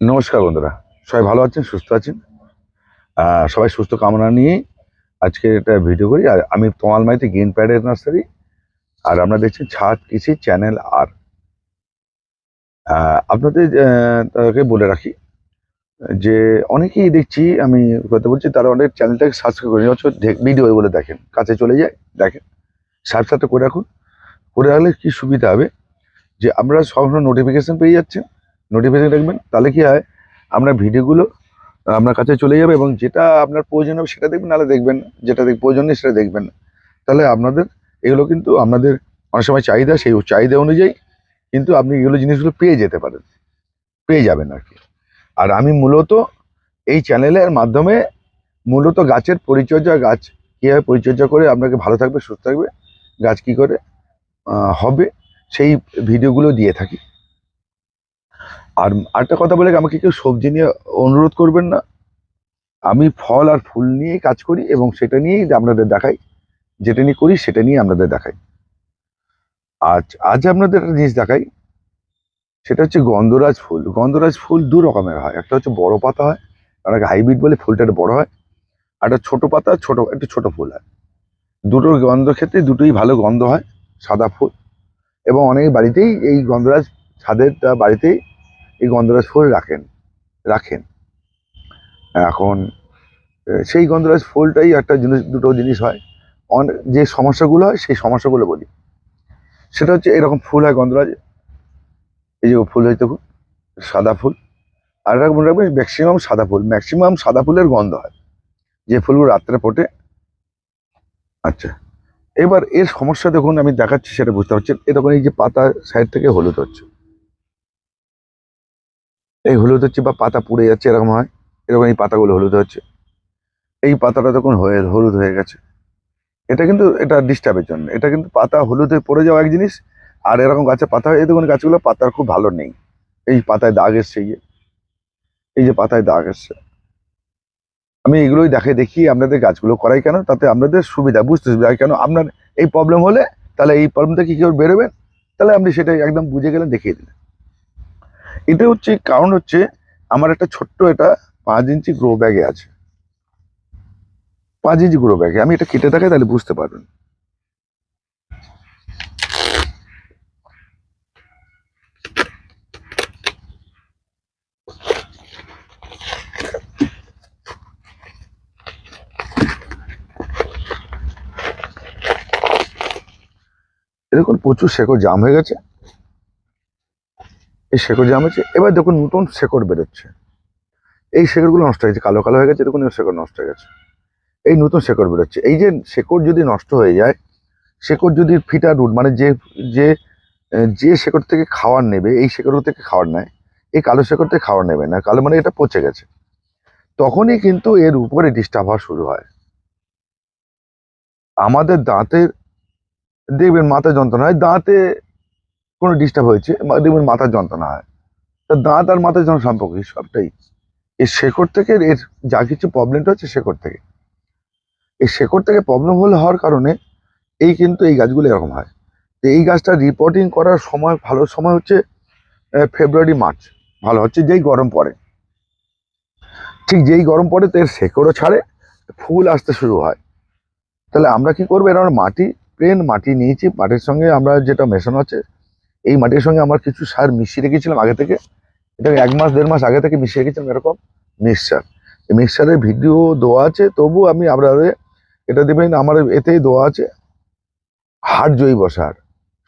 নমস্কার বন্ধুরা, সবাই ভালো আছেন, সুস্থ আছেন? সবাই সুস্থ কামনা নিয়ে আজকে একটা ভিডিও করি। আর আমি তোমাল মাইতে, গ্রিন প্যাডের নার্সারি। আর আমরা দেখছি ছাদ কৃষি চ্যানেল আর। আপনাদের তাকে বলে রাখি, যে অনেকেই দেখছি, আমি কথা বলছি, তারা অনেক চ্যানেলটাকে সাবস্ক্রাইব করে নিয়ে ভিডিও বলে দেখেন, কাছে চলে যায়, দেখেন। সাবস্ক্রাইবটা করে রাখুন। করে রাখলে কী সুবিধা হবে? যে আমরা সবসময় নোটিফিকেশান পেয়ে যাচ্ছি নোটিফিকেশন রাখবেন তাহলে কি হয় আপনার ভিডিওগুলো, আপনার কাছে চলে যাবে এবং যেটা আপনার প্রয়োজন হবে সেটা দেখবেন, নাহলে দেখবেন যেটা দেখ- প্রয়োজন নেই সেটা দেখবেন না। তাহলে আপনাদের, এগুলো কিন্তু আপনাদের অনেক সময় চাহিদা, সেই চাহিদা অনুযায়ী কিন্তু আপনি এগুলো জিনিসগুলো পেয়ে যেতে পারেন, পেয়ে যাবেন আর কি। আর আমি মূলত এই চ্যানেলের মাধ্যমে মূলত গাছের পরিচর্যা, গাছ কীভাবে পরিচর্যা করে আপনাকে ভালো থাকবে, সুস্থ থাকবে, গাছ কী করে হবে, সেই ভিডিওগুলো দিয়ে থাকি। আর আরেকটা কথা বলে আমাকে কেউ সবজি নিয়ে অনুরোধ করবেন না। আমি ফল আর ফুল নিয়েই কাজ করি এবং সেটা নিয়েই আপনাদের দেখাই। যেটা নিয়ে করি সেটা নিয়ে আপনাদের দেখাই। আজ আজ আপনাদের একটা জিনিস দেখাই। সেটা হচ্ছে গন্ধরাজ ফুল। গন্ধরাজ ফুল দু রকমের হয়। একটা হচ্ছে বড় পাতা হয় একটা হাইব্রিড বলে ফুলটা একটু বড় হয়। আর একটা ছোট পাতা ছোট, একটু ছোট ফুল হয়। দুটোর গন্ধ ক্ষেত্রে দুটোই ভালো গন্ধ হয়, সাদা ফুল। এবং অনেক বাড়িতেই এই গন্ধরাজ ছাদের বাড়িতেই এই গন্ধরাজ ফুল রাখেন রাখেন। এখন সেই গন্ধরাজ ফুলটাই একটা জিনিস, দুটো জিনিস হয়। অন- যে সমস্যাগুলো হয়, সেই সমস্যাগুলো বলি। সেটা হচ্ছে এরকম ফুল হয় গন্ধরাজ। এই যে ফুল হয়তো সাদা ফুল। আর একটা মনে রাখবেন ম্যাক্সিমাম সাদা ফুল ম্যাক্সিমাম সাদা ফুলের গন্ধ হয়। যে ফুলগুলো রাত্রে ফোটে। আচ্ছা এবার এর সমস্যা দেখুন, আমি দেখাচ্ছি, সেটা বুঝতে পারছেন। এ দেখুন, এই যে পাতা সাইড থেকে হলুদ হচ্ছে। এই হলুদ হচ্ছে বা পাতা পুড়ে যাচ্ছে, এরকম হয়। এরকম এই পাতাগুলো হলুদ হচ্ছে। এই পাতাটা তখন হয়ে, হলুদ হয়ে গেছে। এটা কিন্তু এটা ডিস্টার্বের জন্য। এটা কিন্তু পাতা হলুদ হয়ে পড়ে যাওয়া এক জিনিস, আর এরকম গাছে পাতা হয়, এই দেখুন গাছগুলো পাতার খুব ভালো নেই। এই পাতায় দাগ এসছে, এই যে। এই যে পাতায় দাগ এসছে। আমি এগুলোই দেখে দেখি আপনাদের গাছগুলো করাই কেন? তাতে আপনাদের সুবিধা, বুঝতে সুবিধা কেন? আপনার এই প্রবলেম হলে তাহলে এই প্রবলেম থেকে কি করে বেরোবেন? তাহলে আপনি সেটা একদম বুঝে গেলেন দেখিয়ে দিলেন। এটা হচ্ছে, কারণ হচ্ছে আমার একটা ছোট্ট এটা পাঁচ ইঞ্চি গ্রো ব্যাগে আছে। পাঁচ ইঞ্চি গ্রো ব্যাগে আমি এটা কেটে দেখাই, তাহলে বুঝতে পারবেন। এরকম প্রচুর শেকড় জাম হয়ে গেছে। এই শেকড় জাম হয়েছে এবার দেখুন নতুন শেকড় বেরোচ্ছে। এই শেকড়গুলো নষ্ট হয়ে গেছে, কালো কালো হয়ে গেছে, দেখুন শেকড় নষ্ট হয়ে গেছে। এই নতুন শেকড় বেরোচ্ছে। এই যে শেকড় যদি নষ্ট হয়ে যায়, শেকড় যদি ফিটা রুট মানে যে যে যে শেকড় থেকে খাওয়ার নেবে, এই শেকড় থেকে খাওয়ার নেয়, এই কালো শেকড় থেকে খাবার নেবে না, কালো মানে এটা পচে গেছে, তখনই কিন্তু এর উপরে ডিস্টার্ব হওয়া শুরু হয়। আমাদের দাঁতের দেখবেন মাথা যন্ত্রণা হয় দাঁতে কোনো ডিস্টার্ব হয়েছে দেখবেন মাথার যন্ত্রণা হয়। তা দাঁত আর মাথার যন্ত্রণা সম্পর্ক? সবটাই। এই শেকড় থেকে এর যা কিছু প্রবলেমটা হচ্ছে শেকড় থেকে। এই শেকড় থেকে প্রবলেম হলে হওয়ার কারণে এই কিন্তু এই গাছগুলো এরকম হয়। তো এই গাছটা রিপোর্টিং করার সময়, ভালো সময় হচ্ছে ফেব্রুয়ারি মার্চ ভালো হচ্ছে যেই গরম পড়ে। ঠিক যেই গরম পড়ে তো এর শেকড়ও ছাড়ে, ফুল আসতে শুরু হয়। তাহলে আমরা কি করব? এর মাটি প্লেন মাটি নিয়েছি। মাটির সঙ্গে আমরা যেটা মেশানো আছে এই মাটির সঙ্গে আমার কিছু সার মিশিয়ে রেখেছিলাম আগে থেকে। এটা এক মাস, দেড় মাস আগে থেকে মিশিয়ে রেখেছিলাম এরকম মিক্সচার এই মিক্সচারের ভিডিও দেওয়া আছে, তবু আমি আপনাদের এটা দেবেন, আমার এতেই দেওয়া আছে। হাড় জৈব সার,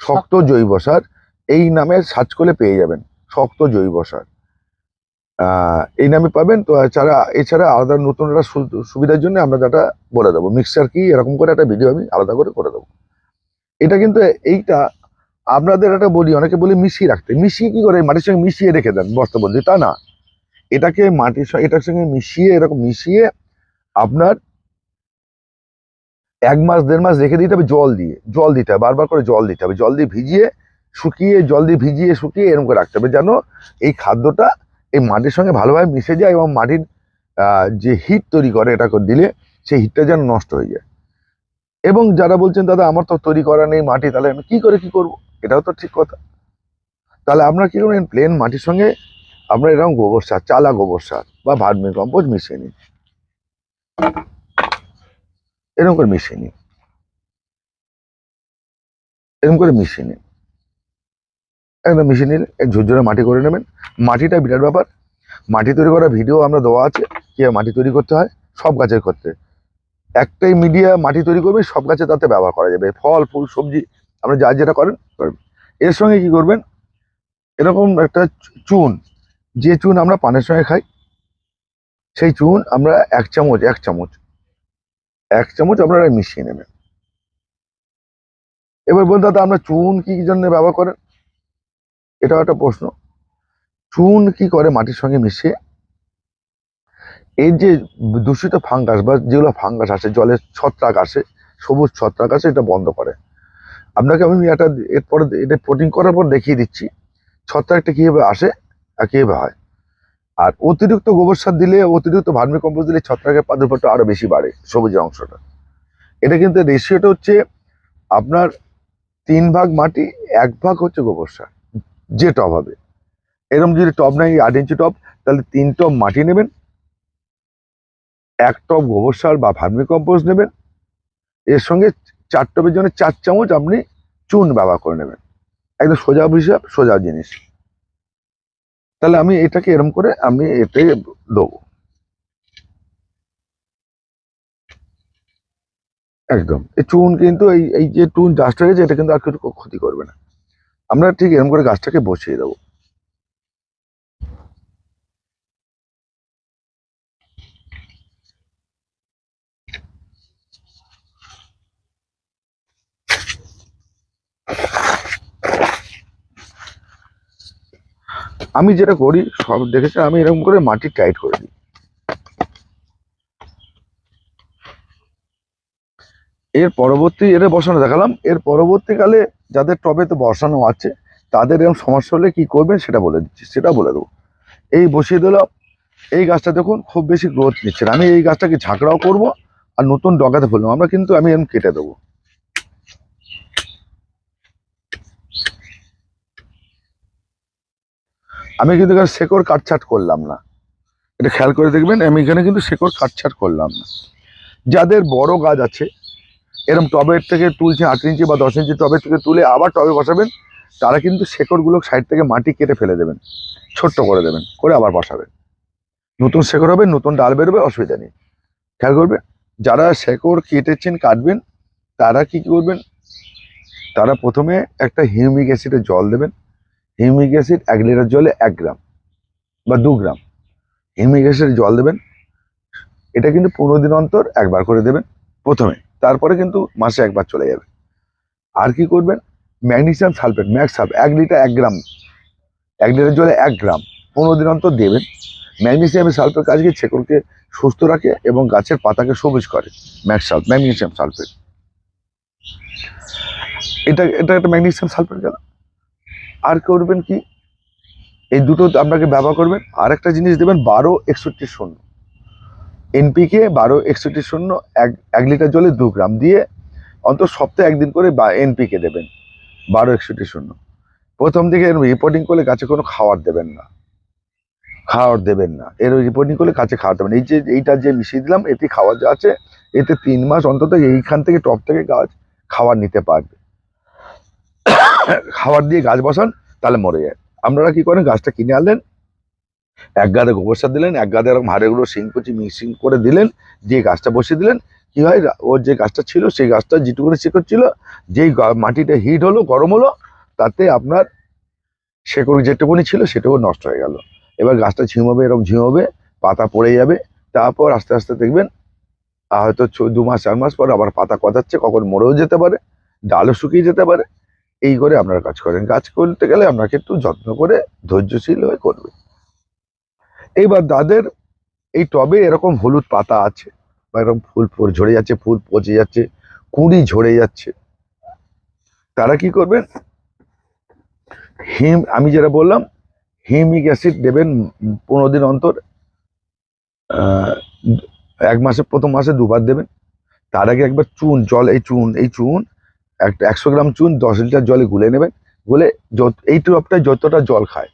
শক্ত জৈব সার, এই নামে সার্চ করলে পেয়ে যাবেন, শক্ত জৈব সার। এই নামে পাবেন, তো এছাড়া এছাড়া আলাদা নতুন একটা সুবিধার জন্য আমরা এটা বলে দেবো। মিক্সচার কি, এরকম করে একটা ভিডিও আমি আলাদা করে করে দেবো। এটা কিন্তু এইটা আপনাদের একটা বলি, অনেকে বলি মিশিয়ে রাখতে। মিশিয়ে কি করে? মাটির সঙ্গে মিশিয়ে রেখে দেন, বস্তা বলতে, তা না। এটাকে মাটির সঙ্গে, এটার সঙ্গে মিশিয়ে, এরকম মিশিয়ে আপনার এক মাস, দেড় মাস রেখে দিতে হবে জল দিয়ে। জল দিতে হবে, বারবার করে জল দিতে হবে। জল দিয়ে ভিজিয়ে, শুকিয়ে, জল দিয়ে ভিজিয়ে, শুকিয়ে এরকম করে রাখতে হবে যেন এই খাদ্যটা এই মাটির সঙ্গে ভালোভাবে মিশে যায় এবং মাটির যে হিট তৈরি করে এটা করে দিলে সেই হিটটা যেন নষ্ট হয়ে যায়। এবং যারা বলছেন, দাদা, আমার তো তৈরি করা নেই মাটি, তাহলে আমি কী করে কি করব? এটাও তো ঠিক কথা। তাহলে আপনারা কি করবেন প্লেন মাটির সঙ্গে আপনারা এরকম গোবর সার, চালা গোবর সার বা ভার্মি কম্পোজ মিশিয়ে নিন এরকম করে মিশিয়ে নিন এরকম করে মিশিয়ে নিন একদম মিশিয়ে নিলে এক ঝুরঝুরে মাটি করে নেবেন। মাটিটা বিরাট ব্যাপার। মাটি তৈরি করার ভিডিও আমরা দেওয়া আছে, কীভাবে মাটি তৈরি করতে হয়, সব গাছের ক্ষেত্রে। একটাই মিডিয়া মাটি তৈরি করবে, সব গাছে তাতে ব্যবহার করা যাবে। ফল, ফুল, সবজি আমরা যা যেটা করেন করবেন এর সঙ্গে কি করবেন? এরকম একটা চুন, যে চুন আমরা পানের সঙ্গে খাই, সেই চুন আমরা এক চামচ এক চামচ এক চামচ আপনারা মিশিয়ে নেবেন। এবার বলতে দাদা, আমরা চুন কি জন্য ব্যবহার করেন? এটাও একটা প্রশ্ন। চুন কি করে মাটির সঙ্গে মিশিয়ে? এই যে দূষিত ফাঙ্গাস বা যেগুলো ফাঙ্গাস আসে জলের ছত্রাক আসে সবুজ ছত্রাক আসে এটা বন্ধ করে। আপনাকে আমি একটা এরপরে এটা প্রোটিন করার পর দেখিয়ে দিচ্ছি, ছত্রাকটা কীভাবে আসে আর কীভাবে হয়। আর অতিরিক্ত গোবর সার দিলে, অতিরিক্ত ভার্মি কম্পোস্ট দিলে ছত্রাকের প্রাদুর্ভাবটা আরও বেশি বাড়ে, সবুজের অংশটা। এটা কিন্তু রেশিওটা হচ্ছে আপনার তিন ভাগ মাটি, এক ভাগ হচ্ছে গোবর সার, যে টব হবে। এরকম যদি টব নেয় আট ইঞ্চি টব, তাহলে তিন টব মাটি নেবেন, এক টব গোবর সার বা ভার্মি কম্পোস্ট নেবেন। এর সঙ্গে চার টপের জন্য চার চামচ আপনি চুন ব্যবহার করে নেবেন। একদম সোজা হিসাব সোজা জিনিস। তাহলে আমি এটাকে এরম করে আমি এতে দেবো। একদম। এই চুন কিন্তু এই এই যে চুন গাছটা গেছে এটা কিন্তু আর কিছু ক্ষতি করবে না। আমরা ঠিক এরকম করে গাছটাকে বসিয়ে দেবো। আমি যেটা করি, সব দেখেছি, আমি এরকম করে মাটি টাইট করে দিই। এর পরবর্তী, এটা বসানো দেখালাম, এর পরবর্তীকালে যাদের টবে তো বসানো আছে, তাদের এরকম সমস্যা হলে কী করবেন সেটা বলে দিচ্ছি, সেটা বলে দেবো। এই বসিয়ে দিলাম, এই গাছটা দেখুন, খুব বেশি গ্রোথ নিচ্ছে। আমি এই গাছটাকে ঝাঁকড়াও করব, আর নতুন ডগাতে ফেলব, আমরা কিন্তু আমি এরকম কেটে দেবো। আমি কিন্তু এখানে শেকড় কাটছাট করলাম না। এটা খেয়াল করে দেখবেন, আমি এখানে কিন্তু শেকড় কাটছাট করলাম না। যাদের বড় গাছ আছে এরকম টবের থেকে তুলছে আট ইঞ্চি বা দশ ইঞ্চি টবের থেকে তুলে আবার টবে বসাবেন, তারা কিন্তু শেকড়গুলো সাইড থেকে মাটি কেটে ফেলে দেবেন। ছোট্ট করে দেবেন, করে আবার বসাবেন। নতুন শেকড় হবে, নতুন ডাল বেরোবে, অসুবিধা নেই। খেয়াল করবে, যারা শেকড় কেটেছেন, কাটবেন, তারা কি করবেন? তারা প্রথমে একটা হিউমিক অ্যাসিডে জল দেবেন হিউমিক অ্যাসিড এক লিটার জলে এক গ্রাম বা দু গ্রাম। হিউমিক অ্যাসিডের জল দেবেন। এটা কিন্তু পনেরো দিন অন্তর একবার করে দেবেন প্রথমে। তারপরে কিন্তু মাসে একবার চলে যাবে। আর কি করবেন? ম্যাগনেশিয়াম সালফেট, ম্যাক্স সালফ এক লিটার এক গ্রাম, এক লিটার জলে এক গ্রাম পনেরো দিন অন্তর দেবেন। ম্যাগনেসিয়াম সালফেট গাছকে ছেকড়কে সুস্থ রাখে এবং গাছের পাতাকে সবুজ করে। ম্যাক্স সালফ ম্যাগনেসিয়াম সালফেট। এটা এটা একটা ম্যাগনেশিয়াম সালফেট গেল আর করবেন কি? এই দুটো আপনাকে ব্যবহার করবেন। আর একটা জিনিস দেবেন, বারো একষট্টি শূন্য। এনপিকে বারো একষট্টি শূন্য, এক এক লিটার জলে দু গ্রাম দিয়ে অন্তত সপ্তাহে একদিন করে বা এনপিকে দেবেন, বারো একষট্টি শূন্য। প্রথম দিকে রিপোর্টিং করলে গাছে কোনো খাবার দেবেন না। খাওয়ার দেবেন না। এর রিপোর্টিং করলে গাছে খাওয়ার দেবেন এই যে, এইটা যে মিশিয়ে দিলাম, এতে খাওয়ার যা আছে, এতে তিন মাস অন্তত এইখান থেকে টপ থেকে গাছ খাবার নিতে পারবে। খাবার দিয়ে গাছ বসান তাহলে মরে যায়। আপনারা কি করেন? গাছটা কিনে আনলেন। এক গাদে গোবর সার দিলেন, এক গাদে এরকম হাড়েগুলো শিংকুচি মিক্সিং করে দিলেন, দিয়ে গাছটা বসিয়ে দিলেন। কি হয়? ওর যে গাছটা ছিল, সেই গাছটা যেটুকুনি শিকড় ছিল, যেই মাটিটা হিট হলো, গরম হলো, তাতে আপনার শেকড় যেটুকুনি ছিল, সেটুকু নষ্ট হয়ে গেল। এবার গাছটা ঝিমবে, এরকম ঝিমবে, পাতা পড়ে যাবে। তারপর আস্তে আস্তে দেখবেন হয়তো দু মাস, চার মাস পর আবার পাতা কদাচ্ছে, কখন মরেও যেতে পারে, ডালও শুকিয়ে যেতে পারে। এই করে আপনারা কাজ করেন। কাজ করতে গেলে আপনাকে একটু যত্ন করে ধৈর্যশীল হয়ে করবে এইবার যাদের এই টবে এরকম হলুদ পাতা আছে বা এরকম ফুল ফুল ঝরে যাচ্ছে, ফুল পচে যাচ্ছে, কুঁড়ি ঝরে যাচ্ছে। তারা কি করবেন? হিম, আমি যেটা বললাম, হিমিক অ্যাসিড দেবেন পনেরো দিন অন্তর এক মাসে, প্রথম মাসে দুবার দেবেন। তার আগে একবার চুন, জল, এই চুন এই চুন একটা একশো গ্রাম চুন, দশ লিটার জলে গুলে নেবেন। গুলে যত এই টপটায় যতটা জল খায়।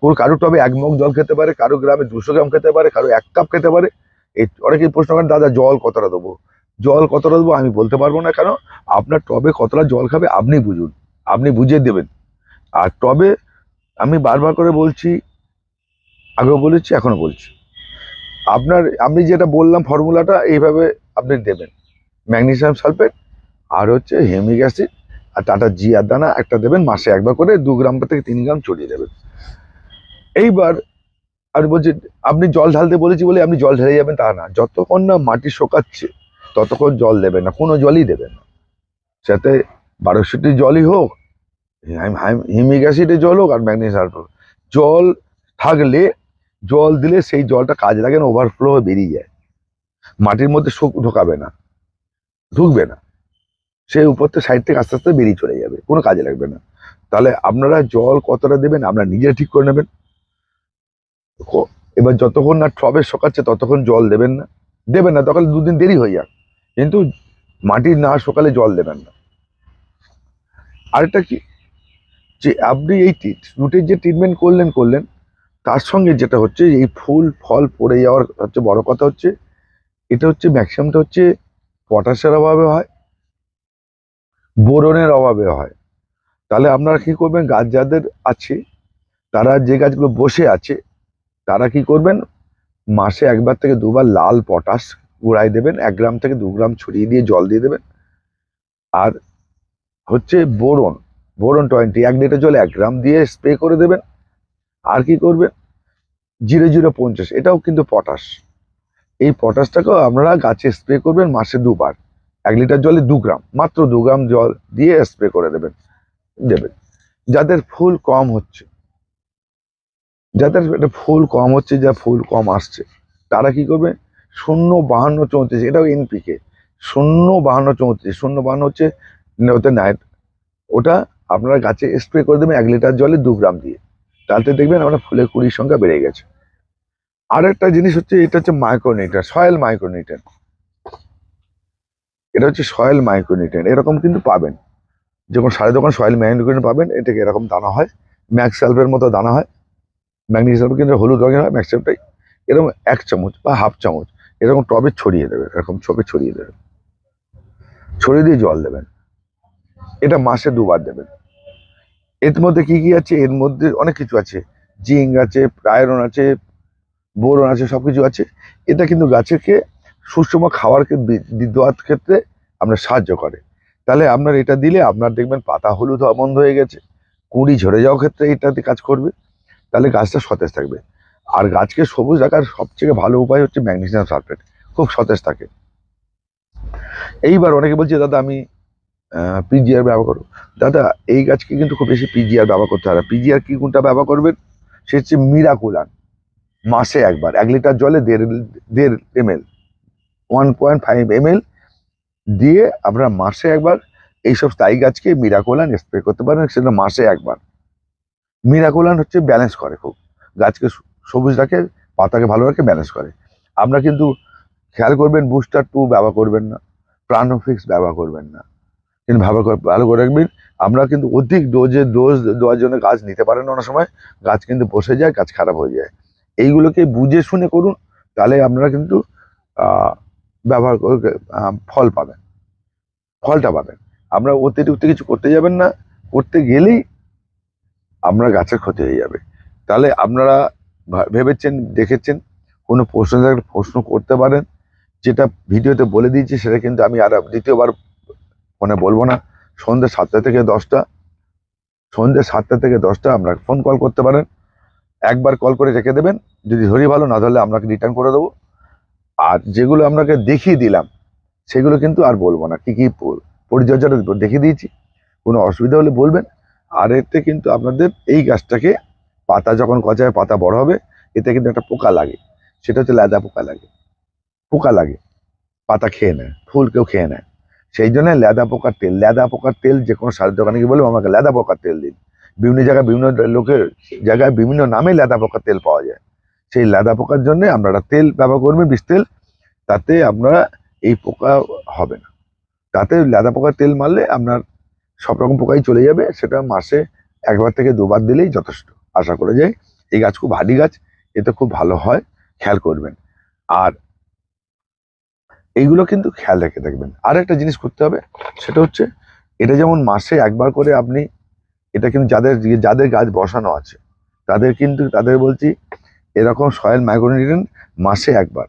কোনো কারও টবে এক মগ জল খেতে পারে, কারও গ্রামে দুশো গ্রাম খেতে পারে, কারও এক কাপ খেতে পারে। এই অনেকেই প্রশ্ন করেন, দাদা, জল কতটা দেবো? জল কতটা দেবো আমি বলতে পারব না, কেন? আপনার টবে কতটা জল খাবে আপনি বুঝুন। আপনি বুঝিয়ে দেবেন। আর টবে আমি বারবার করে বলছি, আগেও বলেছি এখনও বলছি। আপনার আমি যেটা বললাম ফর্মুলাটা, এইভাবে আপনি দেবেন। ম্যাগনেসিয়াম সালফেট আর হচ্ছে হেমিক অ্যাসিড আর টাটা জিয়ার দানা একটা দেবেন, মাসে একবার করে দু গ্রাম থেকে তিন গ্রাম ছড়িয়ে দেবেন। এইবার আমি বলছি, আপনি জল ঢালতে বলেছি বলে আপনি জল ঢেলে যাবেন তা না, যতক্ষণ না মাটি শোকাচ্ছে ততক্ষণ জল দেবেন না, কোনো জলই দেবেন না। যাতে বারোশোটি জলই হোক হিমিক অ্যাসিডের জল হোক আর ম্যাগনেসিয়াম হোক। জল থাকলে, জল দিলে সেই জলটা কাজে লাগে না ওভারফ্লো হয়ে বেরিয়ে যায়। মাটির মধ্যে শোক ঢোকাবে না, ঢুকবে না। সেই উপর থেকে সাইড থেকে আস্তে আস্তে বেরিয়ে চলে যাবে, কোনো কাজে লাগবে না। তাহলে আপনারা জল কতটা দেবেন, আপনারা নিজে ঠিক করে নেবেন। এবার যতক্ষণ না টবে শোকাচ্ছে ততক্ষণ জল দেবেন না। দেবেন না তখন দুদিন দেরি হয়ে যাক। কিন্তু মাটি না সকালে জল দেবেন না। আরেকটা কি? যে আপনি এই রুটের যে ট্রিটমেন্ট করলেন করলেন, তার সঙ্গে যেটা হচ্ছে, এই ফুল, ফল পড়ে যাওয়ার হচ্ছে বড় কথা হচ্ছে, এটা হচ্ছে ম্যাক্সিমামটা হচ্ছে পটাশের অভাবে হয়। বোরনের অভাবে হয়। তাহলে আপনারা কি করবেন? গাছ যাদের আছে, তারা যে গাছগুলো বসে আছে, তারা কি করবেন? মাসে একবার থেকে দুবার লাল পটাশ গুঁড়াই দেবেন, এক গ্রাম থেকে দু গ্রাম ছড়িয়ে দিয়ে জল দিয়ে দেবেন। আর হচ্ছে বোরন বোরন টোয়েন্টি, এক লিটার জলে এক গ্রাম দিয়ে স্প্রে করে দেবেন। আর কি করবেন? জিরো জিরো পঞ্চাশ, এটাও কিন্তু পটাশ। এই পটাশটাকেও আপনারা গাছে স্প্রে করবেন মাসে দুবার। এক লিটার জলে দু গ্রাম, মাত্র দু গ্রাম জল দিয়ে স্প্রে করে দেবেন দেবেন। যাদের ফুল কম হচ্ছে, যাদের একটা ফুল কম হচ্ছে, যা ফুল কম আসছে, তারা কি করবে? শূন্য বাহান্ন চৌত্রিশ, এটাও এনপিকে শূন্য বাহান্ন চৌত্রিশ, শূন্য বাহান্ন হচ্ছে ওটা নাইট ওটা আপনারা গাছে স্প্রে করে দেবেন এক লিটার জলে দু গ্রাম দিয়ে। তাতে দেখবেন আপনার ফুলের কুড়ির সংখ্যা বেড়ে গেছে। আর একটা জিনিস হচ্ছে, এটা হচ্ছে মাইক্রোনিটার সয়েল মাইক্রোনিটার এটা হচ্ছে সয়েল মাইক্রোনিটার এরকম কিন্তু পাবেন। যখন সাড়ে দোকান সয়েল মাইক্রোনিটার পাবেন এটাকে এরকম দানা হয়। ম্যাক্স সালফের মতো দানা হয়। ম্যাগনেসিয়াম কিন্তু হলুদ রঙের হয় ম্যাক্সিমামটাই এরকম এক চামচ বা হাফ চামচ, এরকম টবে ছড়িয়ে দেবেন এরকম টবে ছড়িয়ে দেবেন ছড়িয়ে দিয়ে জল দেবেন। এটা মাসে দুবার দেবেন। এর মধ্যে কি কি আছে? এর মধ্যে অনেক কিছু আছে। জিঙ্ক আছে আয়রন আছে, বোরন আছে সব কিছু আছে। এটা কিন্তু গাছেরকে সুষম দি- দেওয়ার ক্ষেত্রে আপনার সাহায্য করে। তাহলে আপনার এটা দিলে আপনার দেখবেন পাতা হলুদ বন্ধ হয়ে গেছে, কুঁড়ি ঝরে যাওয়ার ক্ষেত্রে এটাতে কাজ করবে, তাহলে গাছটা সতেজ থাকবে। আর গাছকে সবুজ রাখার সবথেকে ভালো উপায় হচ্ছে ম্যাগনেসিয়াম সালফেট, খুব সতেজ থাকে। এইবার অনেকে বলছে, দাদা, আমি পিজিআর ব্যবহার করব। দাদা, এই গাছকে কিন্তু খুব বেশি পিজিআর ব্যবহার করতে হয় না। পিজিআর কি কোনটা ব্যবহার করবেন? সে হচ্ছে মিরাকুলান মাসে একবার, এক লিটার জলে দেড় দেড় ML one point five ML দিয়ে আপনারা মাসে একবার এইসব স্থায়ী গাছকে মিরাকুলান স্প্রে করতে পারেন, সেটা মাসে একবার। মিরাকুলান হচ্ছে ব্যালেন্স করে খুব। গাছকে সবুজ রাখে, পাতাকে ভালো রাখে ব্যালেন্স করে। আমরা কিন্তু খেয়াল করবেন বুস্টার টু ব্যবহার করবেন না প্রাণোফিক্স ব্যবহার করবেন না। কিন্তু ব্যবহার ভালো করে রাখবেন। আমরা কিন্তু অধিক ডোজে ডোজ দেওয়ার জন্য গাছ নিতে পারেন অনেক সময়। গাছ কিন্তু বসে যায়, গাছ খারাপ হয়ে যায়। এইগুলোকে বুঝে শুনে করুন, তাহলে আপনারা কিন্তু ব্যবহার করে ফল পাবেন। ফলটা পাবেন। আমরা অতিরিক্ত কিছু করতে যাবেন না। করতে গেলেই আপনার গাছের ক্ষতি হয়ে যাবে। তাহলে আপনারা ভেবেছেন, দেখেছেন, কোনো প্রশ্ন থাকলে প্রশ্ন করতে পারেন। যেটা ভিডিওতে বলে দিয়েছি, সেটা কিন্তু আমি আর দ্বিতীয়বার ফোনে বলব না। সন্ধ্যে সাতটা থেকে দশটা, সন্ধ্যে সাতটা থেকে দশটা আমরা ফোন কল করতে পারেন। একবার কল করে রেখে দেবেন। যদি ধরি ভালো, না ধরলে আপনাকে রিটার্ন করে দেবো। আর যেগুলো আপনাকে দেখিয়ে দিলাম, সেগুলো কিন্তু আর বলব না। কি কি পরিচর্যাটা দেখিয়ে দিয়েছি। কোনো অসুবিধা হলে বলবেন। আর এতে কিন্তু আপনাদের এই গাছটাকে পাতা যখন গজায় পাতা বড় হবে, এতে কিন্তু একটা পোকা লাগে। সেটা হচ্ছে লেদা পোকা লাগে। পোকা লাগে। পাতা খেয়ে নেয়। ফুল কেউ খেয়ে নেয়। সেই জন্য লেদা পোকার তেল লেদা পোকার তেল যে কোনো সারের দোকানে গিয়ে বলব আমাকে লেদা পোকার তেল দিন। বিভিন্ন জায়গায় বিভিন্ন লোকের জায়গায় বিভিন্ন নামে লেদা পোকার তেল পাওয়া যায়। সেই লেদা পোকার জন্য আপনারা তেল ব্যবহার করবেন বিষ তেল। তাতে আপনারা এই পোকা হবে না। তাতে লেদা পোকার তেল মারলে আপনার সব রকম পোকাই চলে যাবে। সেটা মাসে একবার থেকে দুবার দিলেই যথেষ্ট। আশা করা যায় এই গাছ খুব ভারী গাছ, এতে খুব ভালো হয়। খেয়াল করবেন। আর এইগুলো কিন্তু খেয়াল রেখে থাকবেন আর একটা জিনিস করতে হবে, সেটা হচ্ছে এটা যেমন মাসে একবার করে আপনি, এটা কিন্তু যাদের যাদের গাছ বসানো আছে, তাদের কিন্তু, তাদের বলছি এরকম সয়েল মাইক্রোনিউট্রিয়েন্ট মাসে একবার।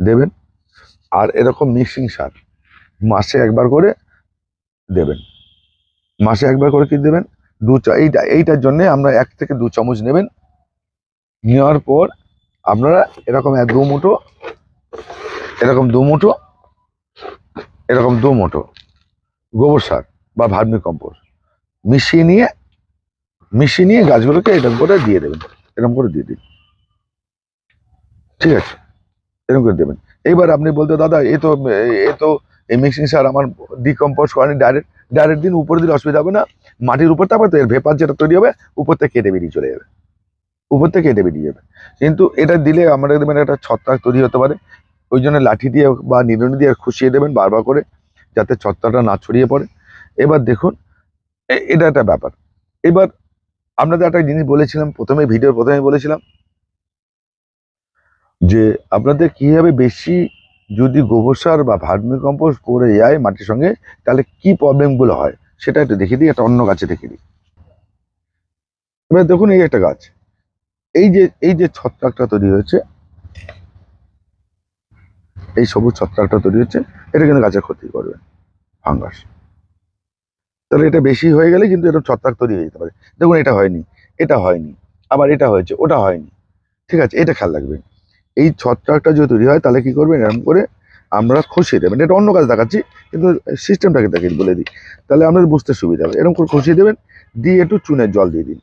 দেবেন? আর এরকম মিক্সিং সার মাসে একবার করে দেবেন। মাসে একবার করে কি দেবেন? দু এইটা, এইটার জন্যে আমরা এক থেকে দু চামচ নেবেন। নেওয়ার পর আপনারা এরকম এক, দু মুঠো, এরকম দু মুঠো, এরকম দু মুঠো গোবর সার বা ভার্মি কম্পোস্ট মিশিয়ে নিয়ে মিশিয়ে নিয়ে গাছগুলোকে এরকম করে দিয়ে দেবেন। এরকম করে দিয়ে দিন। ঠিক আছে, এরকম করে দেবেন। এইবার আপনি বলতে, দাদা, এ তো এ তো, এই মিক্সিং সার আমার ডিকম্পোজ করেনি ডাইরেক্ট ডাইরেক্ট দিন উপরে দিলে অসুবিধা হবে না। মাটির উপর থাকবে তো এর ভেপার যেটা তৈরি হবে, উপর থেকে কেটে বেরিয়ে চলে যাবে। উপর থেকে কেটে বেরিয়ে যাবে। কিন্তু এটা দিলে আমরা দেখবেন একটা ছত্রাক তৈরি হতে পারে। ওই জন্য লাঠি দিয়ে বা নিড়ুনি দিয়ে খুশিয়ে দেবেন বারবার করে, যাতে ছত্রাকটা না ছড়িয়ে পড়ে। এবার দেখুন এটা একটা ব্যাপার। এবার আপনাদের একটা জিনিস বলেছিলাম, প্রথমে, ভিডিওর প্রথমে বলেছিলাম যে আপনাদের কীভাবে বেশি যদি গোবর সার বা ভার্মি কম্পোস্ট করে যায় মাটির সঙ্গে, তাহলে কি প্রবলেমগুলো হয়? সেটা একটু দেখিয়ে দিই, একটা অন্য গাছে দেখে দিই। এবার দেখুন এই একটা গাছ। এই যে এই যে ছত্রাকটা তৈরি হয়েছে, এই সবুজ ছত্রাকটা তৈরি হচ্ছে, এটা কিন্তু গাছের ক্ষতি করবে, ফাঙ্গাস। তাহলে এটা বেশি হয়ে গেলে কিন্তু এটা ছত্রাক তৈরি হয়ে যেতে পারে। দেখুন এটা হয়নি এটা হয়নি, আবার এটা হয়েছে, ওটা হয়নি। ঠিক আছে, এটা খেয়াল রাখবেন। এই ছত্রাকটা যদি তৈরি হয়, তাহলে কি করবেন এরকম করে আমরা খসিয়ে দেবেন। এটা অন্য কাজ দেখাচ্ছি, কিন্তু সিস্টেমটাকে দেখে বলে দিই। তাহলে আপনাদের বুঝতে সুবিধা হবে। এরকম করে খসিয়ে দেবেন, দিয়ে একটু চুনের জল দিয়ে দিন।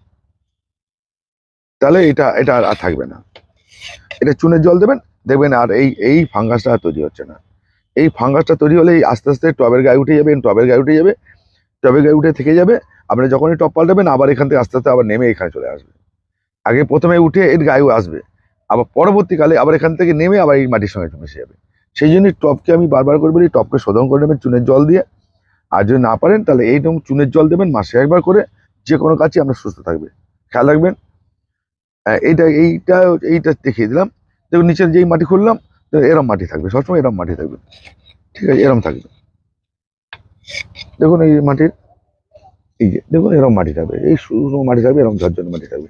তাহলে এটা এটা আর আর থাকবে না। এটা চুনের জল দেবেন, দেখবেন আর এই এই ফাঙ্গাসটা আর তৈরি হচ্ছে না। এই ফাঙ্গাসটা তৈরি হলে এই আস্তে আস্তে টবের গায়ে উঠে যাবে, টবের গায়ে উঠে যাবে, টবের গায়ে উঠে থেকে যাবে। আপনি যখনই টপ পাল্টাবেন, আবার এখান থেকে আস্তে আস্তে আবার নেমে এখানে চলে আসবে। আগে প্রথমে উঠে এর গায়েও আসবে। আবার পরবর্তীকালে আবার এখান থেকে নেমে আবার এই মাটির সঙ্গে মিশে যাবে। সেই জন্য টপকে আমি বারবার করে বলি, টপকে শোধন করে নেবেন চুনের জল দিয়ে। আর যদি না পারেন, তাহলে এই রকম চুনের জল দেবেন, মাসে একবার করে যে কোনো কাজই আপনার সুস্থ থাকবে। খেয়াল রাখবেন। এইটা এইটা এইটা দেখিয়ে দিলাম। দেখুন, নিচের যেই মাটি খুললাম এরম মাটি থাকবে। সবসময় এরম মাটি থাকবে। ঠিক আছে, এরম থাকবে। দেখুন এই মাটির, এই যে, দেখুন, এরম মাটি থাকবে। এই শুকনো মাটি থাকবে, এরম ঝরঝর মাটি থাকবে।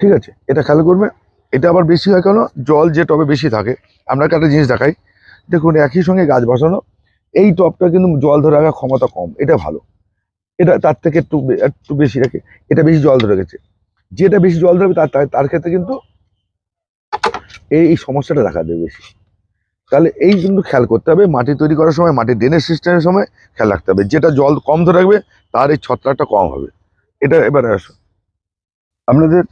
ঠিক আছে, এটা খেয়াল করবে এটা আবার বেশি হয় কেন? জল যে টবে বেশি থাকে আপনাকে একটা জিনিস দেখাই। দেখুন, একই সঙ্গে গাছ বসানো, এই টবটা কিন্তু জল ধরে রাখার ক্ষমতা কম, এটা ভালো। এটা তার থেকে একটু একটু বেশি রাখে, এটা বেশি জল ধরে গেছে যেটা বেশি জল ধরবে, তার, তার- তার ক্ষেত্রে কিন্তু এই সমস্যাটা দেখা দেবে বেশি। তাহলে এই কিন্তু খেয়াল করতে হবে, মাটি তৈরি করার সময় মাটির ড্রেনেজ সিস্টেমের সময় খেয়াল রাখতে হবে। যেটা জল কম ধরে রাখবে, তার এই ছত্রাকটা কম হবে। এটা এবারে আসো। আপনাদের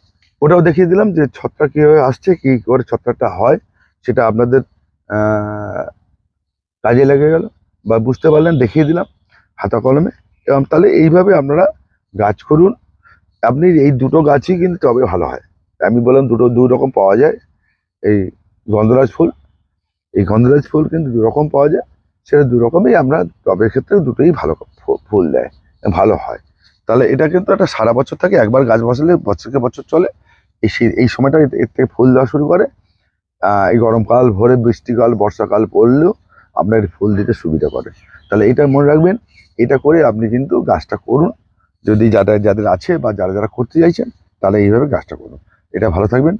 ওটাও দেখিয়ে দিলাম যে ছত্রাক কীভাবে আসছে, কী করে ছত্রাকটা হয়, সেটা আপনাদের কাজে লেগে গেল বা বুঝতে পারলেন, দেখিয়ে দিলাম হাতা কলমে। এবং তাহলে এইভাবে আপনারা গাছ করুন। আপনি এই দুটো গাছই কিন্তু তবে ভালো হয়। আমি বললাম দুটো দুই রকম পাওয়া যায়। এই গন্ধরাজ ফুল, এই গন্ধরাজ ফুল কিন্তু দু রকম পাওয়া যায়। সেটা দু রকমই আমরা টবের ক্ষেত্রে দুটোই ভালো ফুল দেয়, ভালো হয়। তাহলে এটা কিন্তু একটা সারা বছর থাকে, একবার গাছ বসালে বছরকে বছর চলে। এই শীত, এই সময়টা এর থেকে ফুল দেওয়া শুরু করে। এই গরমকাল ভোরে বৃষ্টিকাল, বর্ষাকাল পড়লেও আপনার ফুল দিতে সুবিধা করে। তাহলে এটা মনে রাখবেন, এটা করে আপনি কিন্তু গাছটা করুন। যদি যাদের যাদের আছে বা যারা যারা করতে চাইছেন তাহলে এইভাবে গাছটা করুন। এটা ভালো থাকবেন।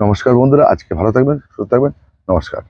নমস্কার বন্ধুরা, আজকে ভালো থাকবেন, সুস্থ থাকবেন। নমস্কার।